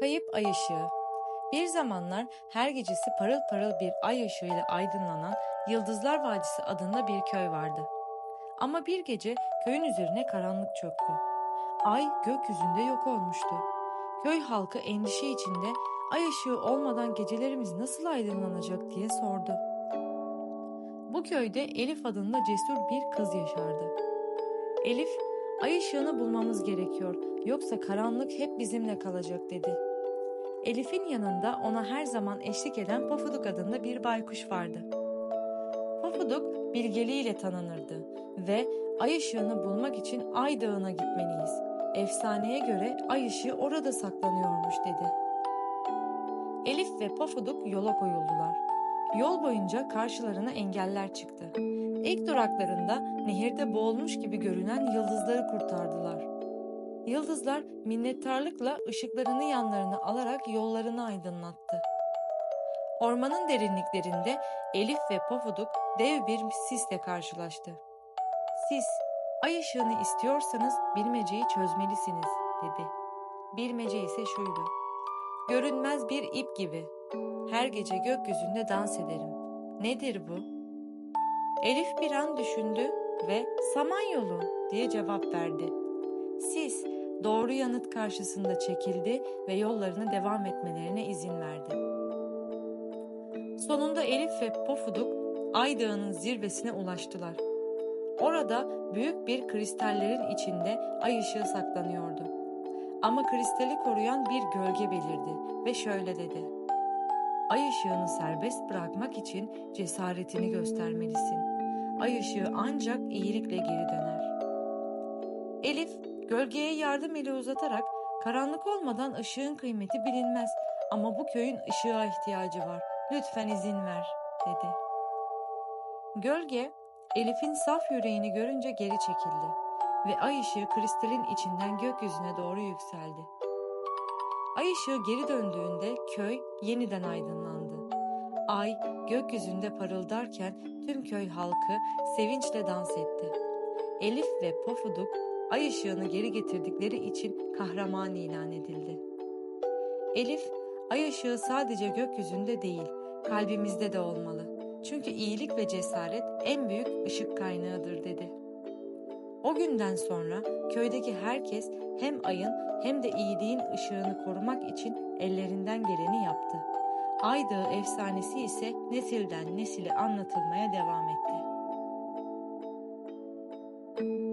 Kayıp ay ışığı. Bir zamanlar her gecesi parıl parıl bir ay ışığıyla aydınlanan Yıldızlar Vadisi adında bir köy vardı. Ama bir gece köyün üzerine karanlık çöktü. Ay gökyüzünde yok olmuştu. Köy halkı endişe içinde ay ışığı olmadan gecelerimiz nasıl aydınlanacak diye sordu. Bu köyde Elif adında cesur bir kız yaşardı. Elif, ay ışığını bulmamız gerekiyor yoksa karanlık hep bizimle kalacak dedi. Elif'in yanında ona her zaman eşlik eden Pofuduk adında bir baykuş vardı. Pofuduk bilgeliğiyle tanınırdı ve ay ışığını bulmak için Ay Dağı'na gitmeliyiz. Efsaneye göre ay ışığı orada saklanıyormuş dedi. Elif ve Pofuduk yola koyuldular. Yol boyunca karşılarına engeller çıktı. İlk duraklarında nehirde boğulmuş gibi görünen yıldızları kurtardılar. Yıldızlar minnettarlıkla ışıklarını yanlarına alarak yollarını aydınlattı. Ormanın derinliklerinde Elif ve Pofuduk dev bir sisle karşılaştı. Sis, ay ışığını istiyorsanız bilmeceyi çözmelisiniz dedi. Bilmece ise şuydu. Görünmez bir ip gibi. Her gece gökyüzünde dans ederim. Nedir bu? Elif bir an düşündü ve Samanyolu diye cevap verdi. Sis doğru yanıt karşısında çekildi ve yollarına devam etmelerine izin verdi. Sonunda Elif ve Pofuduk Ay Dağı'nın zirvesine ulaştılar. Orada büyük bir kristallerin içinde ay ışığı saklanıyordu. Ama kristali koruyan bir gölge belirdi ve şöyle dedi. Ay ışığını serbest bırakmak için cesaretini göstermelisin. Ay ışığı ancak iyilikle geri döner. Elif gölgeye yardım eli uzatarak karanlık olmadan ışığın kıymeti bilinmez ama bu köyün ışığa ihtiyacı var. Lütfen izin ver dedi. Gölge Elif'in saf yüreğini görünce geri çekildi ve ay ışığı kristalin içinden gökyüzüne doğru yükseldi. Ay ışığı geri döndüğünde köy yeniden aydınlandı. Ay gökyüzünde parıldarken tüm köy halkı sevinçle dans etti. Elif ve Pofuduk ay ışığını geri getirdikleri için kahraman ilan edildi. Elif, ay ışığı sadece gökyüzünde değil, kalbimizde de olmalı. Çünkü iyilik ve cesaret en büyük ışık kaynağıdır dedi. O günden sonra köydeki herkes hem ayın hem de iyiliğin ışığını korumak için ellerinden geleni yaptı. Ay Dağı efsanesi ise nesilden nesile anlatılmaya devam etti. Müzik